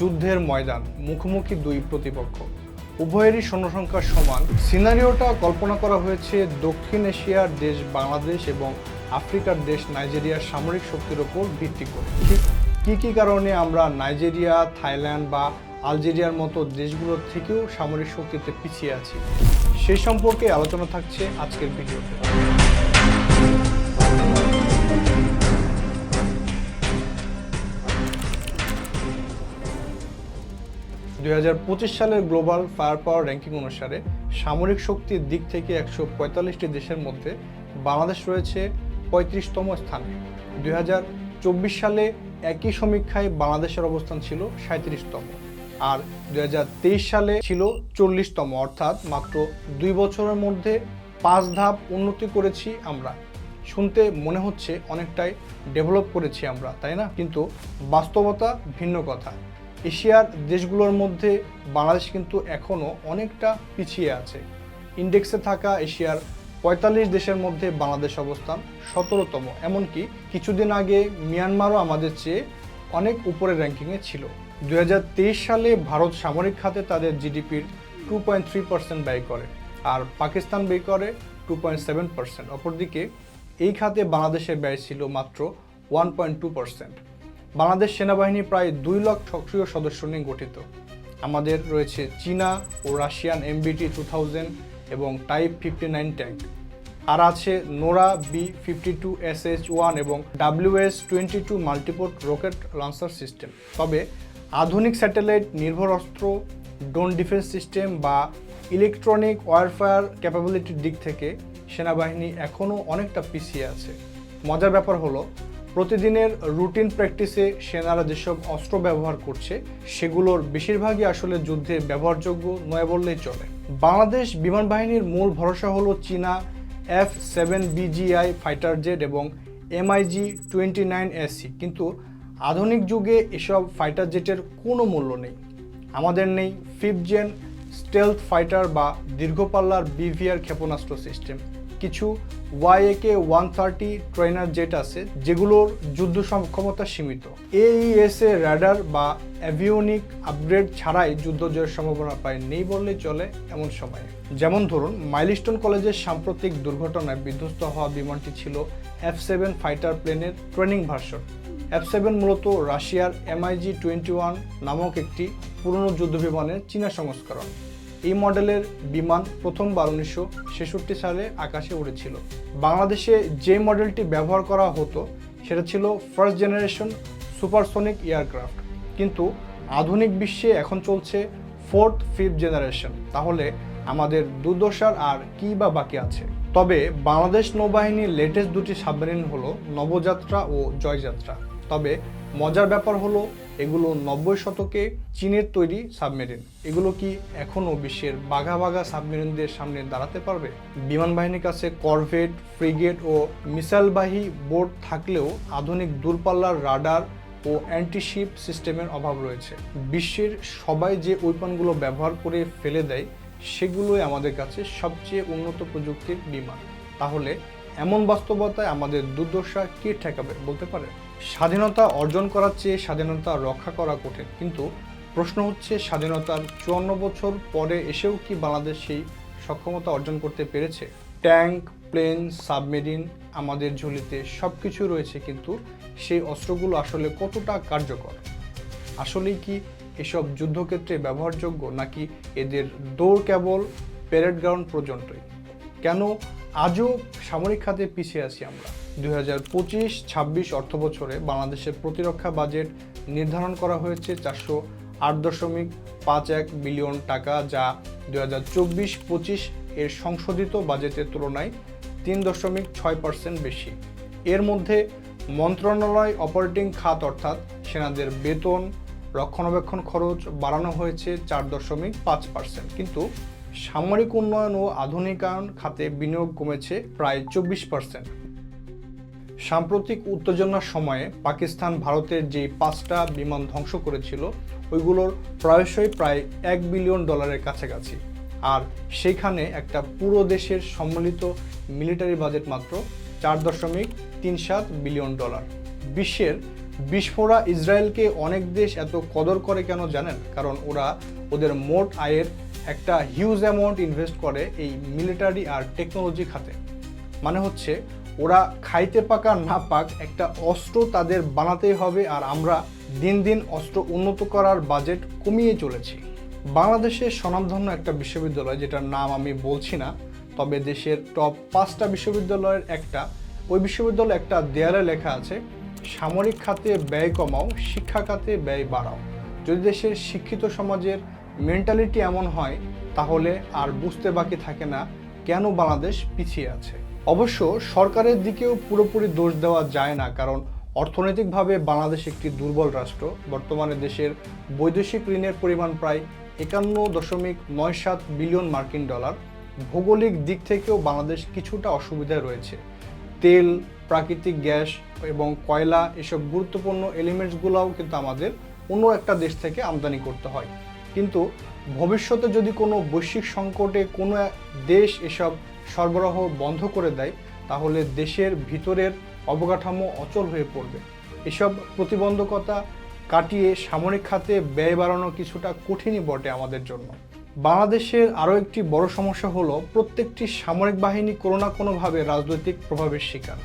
যুদ্ধের ময়দান, মুখোমুখি দুই প্রতিপক্ষ। উভয়েরই সৈন্যসংখ্যা সমান। সিনারিওটা কল্পনা করা হয়েছে দক্ষিণ এশিয়ার দেশ বাংলাদেশ এবং আফ্রিকার দেশ নাইজেরিয়ার সামরিক শক্তির ওপর ভিত্তি করে। ঠিক কী কী কারণে আমরা নাইজেরিয়া, থাইল্যান্ড বা আলজেরিয়ার মতো দেশগুলোর থেকেও সামরিক শক্তিতে পিছিয়ে আছি সেই সম্পর্কে আলোচনা থাকছে আজকের ভিডিওতে। দুই হাজার পঁচিশ সালের গ্লোবাল ফায়ার পাওয়ার র্যাঙ্কিং অনুসারে সামরিক শক্তির দিক থেকে একশো পঁয়তাল্লিশটি দেশের মধ্যে বাংলাদেশ রয়েছে পঁয়ত্রিশতম স্থানে। দুই চব্বিশ সালে একই সমীক্ষায় বাংলাদেশের অবস্থান ছিল সাঁত্রিশতম আর দুই হাজার তেইশ সালে ছিল চল্লিশতম, অর্থাৎ মাত্র দুই বছরের মধ্যে পাঁচ ধাপ উন্নতি করেছি আমরা। শুনতে মনে হচ্ছে অনেকটাই ডেভেলপ করেছি আমরা, তাই না? কিন্তু বাস্তবতা ভিন্ন কথা। এশিয়ার দেশগুলোর মধ্যে বাংলাদেশ কিন্তু এখনও অনেকটা পিছিয়ে আছে। ইন্ডেক্সে থাকা এশিয়ার পঁয়তাল্লিশ দেশের মধ্যে বাংলাদেশ অবস্থান সতেরোতম, এমনকি কিছুদিন আগে মিয়ানমারও আমাদের চেয়ে অনেক উপরের র্যাঙ্কিংয়ে ছিল। দু হাজার তেইশ সালে ভারত সামরিক খাতে তাদের জিডিপির টু পয়েন্ট থ্রি পার্সেন্ট ব্যয় করে আর পাকিস্তান ব্যয় করে টু পয়েন্ট সেভেন পার্সেন্ট। অপরদিকে এই খাতে বাংলাদেশের ব্যয় ছিল মাত্র one point two percent. Bangladesh সেনাবাহিনী প্রায় দুই লাখ সক্রিয় সদস্য নিয়ে গঠিত। আমাদের রয়েছে চীনা ও রাশিয়ান এমবিটি টু থাউজেন্ড এবং টাইপ ফিফটি নাইন ট্যাঙ্ক। আর আছে NORA B fifty two S H one এবং WS twenty two multiport rocket launcher system তবে আধুনিক স্যাটেলাইট নির্ভর অস্ত্র ড্রোন ডিফেন্স সিস্টেম বা ইলেকট্রনিক ওয়ারফেয়ার ক্যাপাবিলিটির দিক থেকে সেনাবাহিনী এখনও অনেকটা পিছিয়ে আছে। মজার ব্যাপার হলো প্রতিদিনের রুটিন প্র্যাকটিসে সেনারা যেসব অস্ত্র ব্যবহার করছে, সেগুলোর বেশিরভাগই আসলে যুদ্ধে ব্যবহারযোগ্য নয় বললেই চলে। বাংলাদেশ বিমান বাহিনীর মূল ভরসা হলো চীনা F seven BGI fighter jet এবং এমআইজি টোয়েন্টি নাইন এসি। কিন্তু আধুনিক যুগে এসব ফাইটার জেটের কোনো মূল্য নেই। আমাদের নেই ফিফথ জেন স্টেলথ ফাইটার বা দীর্ঘপাল্লার বিভিআর ক্ষেপণাস্ত্র সিস্টেম কিছু YAK one thirty trainer jet আছে, যেগুলোর যুদ্ধ সক্ষমতা সীমিত। এইএস এ র্যাডার বা অ্যাভিওনিক আপগ্রেড ছাড়াই যুদ্ধ জয়ের সম্ভাবনা প্রায় নেই বললেই চলে এমন সময়ে। যেমন ধরুন মাইলস্টোন কলেজের সাম্প্রতিক দুর্ঘটনায় বিধ্বস্ত হওয়া বিমানটি ছিল এফ সেভেন ফাইটার প্লেনের ট্রেনিং ভার্সন এফ সেভেন মূলত রাশিয়ার এমআইজি টোয়েন্টি ওয়ান নামক একটি পুরনো যুদ্ধ বিমানের চীনা সংস্করণ। এই মডেলের বিমান প্রথমবার উনিশশো ছেষট্টি সালে আকাশে উড়েছিল। বাংলাদেশে যে মডেলটি ব্যবহার করা হতো, সেটা ছিল ফার্স্ট জেনারেশন সুপারসনিক এয়ারক্রাফট কিন্তু আধুনিক বিশ্বে এখন চলছে ফোর্থ ফিফথ জেনারেশন তাহলে আমাদের দুর্দশার আর কি বা বাকি আছে? তবে বাংলাদেশ নৌবাহিনীর লেটেস্ট দুটি সাবমেরিন হলো নবযাত্রা ও জয়যাত্রা। তবে মজার ব্যাপার হলো, এগুলো নব্বই শতকে চীনের তৈরি সাবমেরিন। এগুলো কি এখনও বিশ্বের বাঘা বাঘা সাবমেরিনদের সামনে দাঁড়াতে পারবে? বিমান বাহিনীর কাছে করভেট, ফ্রিগেট ও মিসাইলবাহী বোট থাকলেও আধুনিক দূরপাল্লার রাডার ও অ্যান্টিশিপ সিস্টেমের অভাব রয়েছে। বিশ্বের সবাই যে ওয়েপনগুলো ব্যবহার করে ফেলে দেয়, সেগুলোই আমাদের কাছে সবচেয়ে উন্নত প্রযুক্তির বিমান। তাহলে এমন বাস্তবতায় আমাদের দুর্দশা কে ঠেকাবে বলতে পারে? স্বাধীনতা অর্জন করার চেয়ে স্বাধীনতা রক্ষা করা কঠিন। কিন্তু প্রশ্ন হচ্ছে, স্বাধীনতার চুয়ান্ন বছর পরে এসেও কি বাংলাদেশ সেই সক্ষমতা অর্জন করতে পেরেছে? ট্যাঙ্ক, প্লেন, সাবমেরিন, আমাদের ঝুলিতে সব কিছু রয়েছে, কিন্তু সেই অস্ত্রগুলো আসলে কতটা কার্যকর? আসলেই কি এসব যুদ্ধক্ষেত্রে ব্যবহারযোগ্য, নাকি এদের দৌড় কেবল প্যারেড গ্রাউন্ড পর্যন্তই? কেন আজও সামরিক খাতে পিছিয়ে আছি আমরা। দুই হাজার পঁচিশ, ছাব্বিশ অর্থ বছরে বাংলাদেশের প্রতিরক্ষা বাজেট নির্ধারণ করা হয়েছে চারশো আট দশমিক পাঁচ এক বিলিয়ন টাকা, যা দুই হাজার চব্বিশ পঁচিশ এর সংশোধিত বাজেটের তুলনায় তিন দশমিক ছয় পার্সেন্ট বেশি। এর মধ্যে মন্ত্রণালয় অপারেটিং খাত অর্থাৎ সেনাদের বেতন, রক্ষণাবেক্ষণ খরচ বাড়ানো হয়েছে চার দশমিক পাঁচ পার্সেন্ট। কিন্তু সামরিক উন্নয়ন ও আধুনিকায়ন খাতে বিনিয়োগ কমেছে প্রায় চব্বিশ পার্সেন্ট সাম্প্রতিক উত্তেজনার সময়ে পাকিস্তান ভারতের যে পাঁচটা বিমান ধ্বংস করেছিল, ওইগুলোর প্রায়শই প্রায় এক বিলিয়ন ডলারের কাছাকাছি। আর সেখানে একটা পুরো দেশের সম্মিলিত মিলিটারি বাজেট মাত্র চার দশমিক তিন সাত বিলিয়ন ডলার। বিশ্বের বিস্ফোরা ইসরায়েলকে অনেক দেশ এত কদর করে কেন জানেন? কারণ ওরা ওদের মোট আয়ের একটা হিউজ অ্যামাউন্ট ইনভেস্ট করে এই মিলিটারি আর টেকনোলজি খাতে। মানে হচ্ছে, ওরা খাইতে পাক না পাক একটা অস্ত্র তাদের বানাতেই হবে আর আমরা দিন দিন অস্ত্র উন্নত করার বাজেট কমিয়ে চলেছি। বাংলাদেশের স্বনামধন্য একটা বিশ্ববিদ্যালয়, যেটার নাম আমি বলছি না, তবে দেশের টপ পাঁচটা বিশ্ববিদ্যালয়ের একটা। ওই বিশ্ববিদ্যালয়ে একটা দেয়ালে লেখা আছে, সামরিক খাতে ব্যয় কমাও, শিক্ষা খাতে ব্যয় বাড়াও। যদি দেশের শিক্ষিত সমাজের মেন্টালিটি এমন হয়, তাহলে আর বুঝতে বাকি থাকে না কেন বাংলাদেশ পিছিয়ে আছে। অবশ্য সরকারের দিকেও পুরোপুরি দোষ দেওয়া যায় না, কারণ অর্থনৈতিকভাবে বাংলাদেশ একটি দুর্বল রাষ্ট্র। বর্তমানে দেশের বৈদেশিক ঋণের পরিমাণ প্রায় একান্ন দশমিক নয় সাত বিলিয়ন মার্কিন ডলার। ভৌগোলিক দিক থেকেও বাংলাদেশ কিছুটা অসুবিধায় রয়েছে। তেল, প্রাকৃতিক গ্যাস এবং কয়লা এসব গুরুত্বপূর্ণ এলিমেন্টসগুলোও কিন্তু আমাদের অন্য একটা দেশ থেকে আমদানি করতে হয়। কিন্তু ভবিষ্যতে যদি কোনো বৈশ্বিক সংকটে কোনো দেশ এসব সরবরাহ বন্ধ করে দেয়, তাহলে দেশের ভিতরের অবকাঠামো অচল হয়ে পড়বে। এসব প্রতিবন্ধকতা কাটিয়ে সামরিক খাতে ব্যয় বাড়ানো কিছুটা কঠিনই বটে আমাদের জন্য। বাংলাদেশের আরও একটি বড় সমস্যা হলো প্রত্যেকটি সামরিক বাহিনী কোনো না কোনোভাবে রাজনৈতিক প্রভাবের শিকার।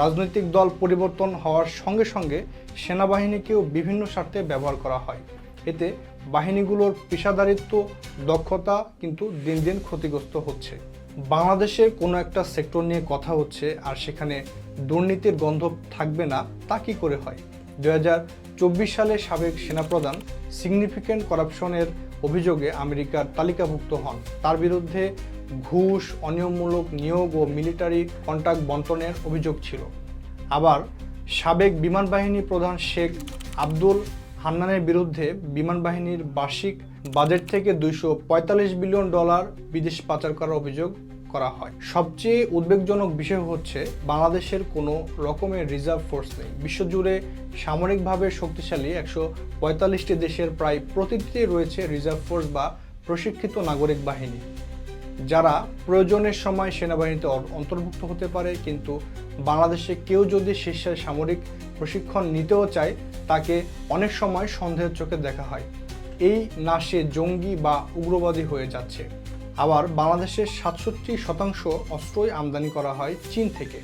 রাজনৈতিক দল পরিবর্তন হওয়ার সঙ্গে সঙ্গে সেনাবাহিনীকেও বিভিন্ন স্বার্থে ব্যবহার করা হয়। এতে বাহিনীগুলোর পেশাদারিত্ব, দক্ষতা কিন্তু দিন দিন ক্ষতিগ্রস্ত হচ্ছে। বাংলাদেশের কোনো একটা সেক্টর নিয়ে কথা হচ্ছে আর সেখানে দুর্নীতির গন্ধ থাকবে না, তা কি করে হয়? দু হাজার চব্বিশ সালে সাবেক সেনাপ্রধান সিগনিফিক্যান্ট করাপশনের অভিযোগে আমেরিকার তালিকাভুক্ত হন। তার বিরুদ্ধে ঘুষ, অনিয়মমূলক নিয়োগ ও মিলিটারি কন্ট্রাক্ট বন্টনের অভিযোগ ছিল। আবার সাবেক বিমান বাহিনী প্রধান শেখ আব্দুল হান্নানের বিরুদ্ধে বিমান বাহিনীর বার্ষিক বাজেট থেকে দুইশো পঁয়তাল্লিশ বিলিয়ন ডলার বিদেশ পাচার করার অভিযোগ করা হয়। সবচেয়ে উদ্বেগজনক বিষয় হচ্ছে, বাংলাদেশের কোনো রকমের রিজার্ভ ফোর্স নেই। বিশ্বজুড়ে সামরিকভাবে শক্তিশালী একশো পঁয়তাল্লিশটি দেশের প্রায় প্রতিটিতে রয়েছে রিজার্ভ ফোর্স বা প্রশিক্ষিত নাগরিক বাহিনী, যারা প্রয়োজনের সময় সেনাবাহিনীতে অন্তর্ভুক্ত হতে পারে। কিন্তু বাংলাদেশে কেউ যদি শীর্ষের সামরিক প্রশিক্ষণ নিতেও চায় তাকে অনেক সময় সন্দেহের চোখে দেখা হয়। এই না সে জঙ্গি বা উগ্রবাদী হয়ে যাচ্ছে। আবার বাংলাদেশের সাতষট্টি শতাংশ অস্ত্রই আমদানি করা হয় চীন থেকে।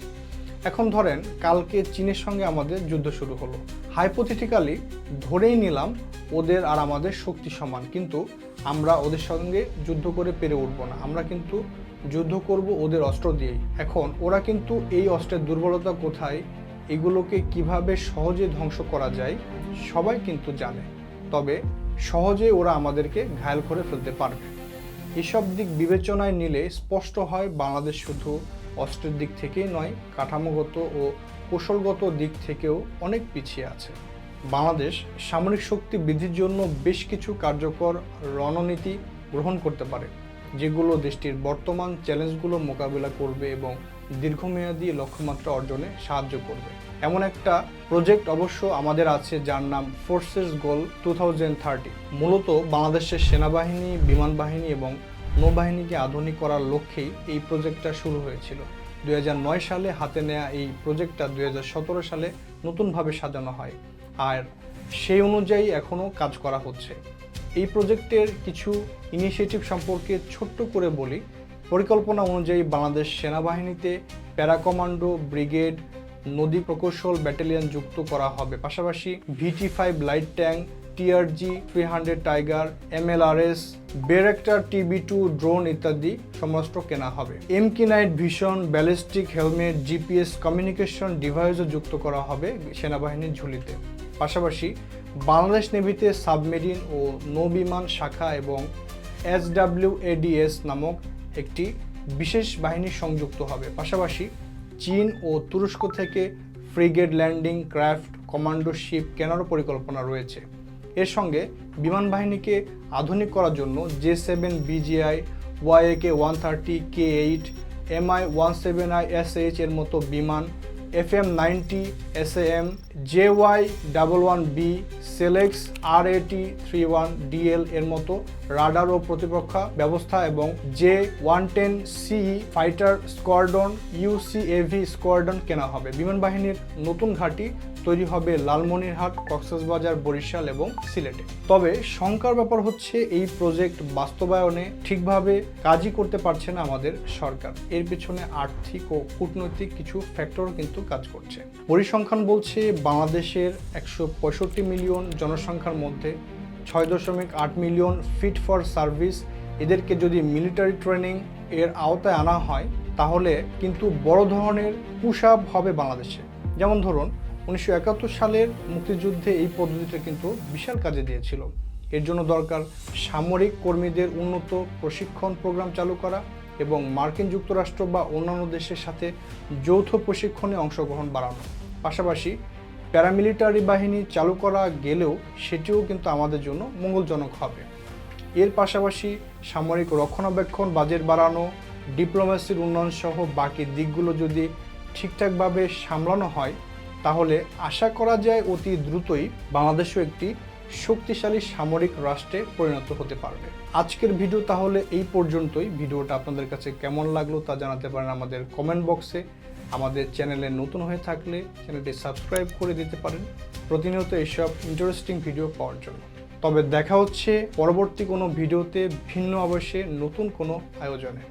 এখন ধরেন, কালকে চীনের সঙ্গে আমাদের যুদ্ধ শুরু হলো। হাইপোথেটিক্যালি ধরেই নিলাম, ওদের আর আমাদের শক্তি সমান। কিন্তু আমরা ওদের সঙ্গে যুদ্ধ করে পেরে উঠবো না। আমরা কিন্তু যুদ্ধ করব ওদের অস্ত্র দিয়েই। এখন ওরা কিন্তু এই অস্ত্রের দুর্বলতা কোথায়? এগুলোকে কীভাবে সহজে ধ্বংস করা যায়, সবাই কিন্তু জানে। তবে সহজে ওরা আমাদেরকে ঘায়ল করে ফেলতে পারবে। এসব দিক বিবেচনায় নিলে স্পষ্ট হয়, বাংলাদেশ শুধু অস্ত্রের দিক থেকেই নয়, কাঠামোগত ও কৌশলগত দিক থেকেও অনেক পিছিয়ে আছে। বাংলাদেশ সামরিক শক্তি বৃদ্ধির জন্য বেশ কিছু কার্যকর রণনীতি গ্রহণ করতে পারে, যেগুলো দেশটির বর্তমান চ্যালেঞ্জগুলো মোকাবিলা করবে এবং দীর্ঘমেয়াদী লক্ষ্যমাত্রা অর্জনে সাহায্য করবে। এমন একটা প্রজেক্ট অবশ্য আমাদের আছে যার নাম ফোর্সেস গোল টু মূলত বাংলাদেশের সেনাবাহিনী, বিমান বাহিনী এবং নৌবাহিনীকে আধুনিক করার লক্ষ্যেই এই প্রজেক্টটা শুরু হয়েছিল। দুই হাজার নয় সালে হাতে নেওয়া এই প্রজেক্টটা দু হাজার সতেরো সালে নতুনভাবে সাজানো হয়। আর সেই অনুযায়ী এখনও কাজ করা হচ্ছে। এই প্রজেক্টের কিছু ইনিশিয়েটিভ সম্পর্কে ছোট্ট করে বলি। পরিকল্পনা অনুযায়ী বাংলাদেশ সেনাবাহিনীতে প্যারা কমান্ডো ব্রিগেড, নদী প্রকৌশল ব্যাটালিয়ন যুক্ত করা হবে। পাশাপাশি VT five light tank TRG three hundred Tiger MLRS Bayraktar TB two drone ইত্যাদি সমস্ত কেনা হবে। এমকি night vision, ballistic helmet GPS communication ডিভাইসও যুক্ত করা হবে সেনাবাহিনীর ঝুলিতে। পাশাপাশি বাংলাদেশ নেভিতে সাবমেরিন ও নৌবিমান শাখা এবং এসডাব্লিউএডিএস নামক একটি বিশেষ বাহিনী সংযুক্ত হবে। পাশাপাশি চীন ও তুরস্ক থেকে frigate landing craft commando ship কেনারও পরিকল্পনা রয়েছে। এর সঙ্গে বিমান বাহিনীকে আধুনিক করার জন্য J seven BGI YAK one thirty, K eight MI one seven I S H এর মতো বিমান F M ninety S M J Y double one B, Selex, R AT three one DL এর মতো রাডার ও প্রতিরক্ষা ব্যবস্থা এবং J one ten C fighter squadron UCAV squadron কেনা হবে। বিমান বাহিনীর নতুন ঘাঁটি তৈরি হবে লালমনিরহাট, কক্সবাজার, বরিশাল এবং সিলেটে। তবে শঙ্কার ব্যাপার হচ্ছে এই প্রজেক্ট বাস্তবায়নে ঠিকভাবে কাজই করতে পারছে না আমাদের সরকার। এর পেছনে আর্থিক ও কূটনৈতিক কিছু ফ্যাক্টরও কিন্তু কাজ করছে। পরিসংখ্যান বলছে, বাংলাদেশের একশো পঁয়ষট্টি মিলিয়ন জনসংখ্যার মধ্যে ছয় দশমিক আট মিলিয়ন ফিট ফর সার্ভিস এদেরকে যদি মিলিটারি ট্রেনিং এর আওতায় আনা হয়, তাহলে কিন্তু বড় ধরনের পুশ আপ হবে বাংলাদেশে। যেমন ধরুন উনিশশো একাত্তর সালের মুক্তিযুদ্ধে এই পদ্ধতিটা কিন্তু বিশাল কাজে দিয়েছিল। এর জন্য দরকার সামরিক কর্মীদের উন্নত প্রশিক্ষণ প্রোগ্রাম চালু করা এবং মার্কিন যুক্তরাষ্ট্র বা অন্যান্য দেশের সাথে যৌথ প্রশিক্ষণে অংশগ্রহণ বাড়ানো। পাশাপাশি প্যারামিলিটারি বাহিনী চালু করা গেলেও সেটিও কিন্তু আমাদের জন্য মঙ্গলজনক হবে। এর পাশাপাশি সামরিক রক্ষণাবেক্ষণ, বাজেট বাড়ানো ডিপ্লোমেসির উন্নয়ন সহ বাকি দিকগুলো যদি ঠিকঠাকভাবে সামলানো হয় তাহলে আশা করা যায় অতি দ্রুতই বাংলাদেশও একটি শক্তিশালী সামরিক রাষ্ট্রে পরিণত হতে পারবে। আজকের ভিডিও তাহলে এই পর্যন্তই। ভিডিওটা আপনাদের কাছে কেমন লাগল তা জানাতে পারেন আমাদের কমেন্ট বক্সে আমাদের চ্যানেলে নতুন হয়ে থাকলে চ্যানেলটি সাবস্ক্রাইব করে দিতে পারেন। প্রতিনিয়ত এইসব ইন্টারেস্টিং ভিডিও পাওয়ার জন্য। তবে দেখা হচ্ছে পরবর্তী কোনো ভিডিওতে ভিন্ন অবশ্যই নতুন কোনো আয়োজনে।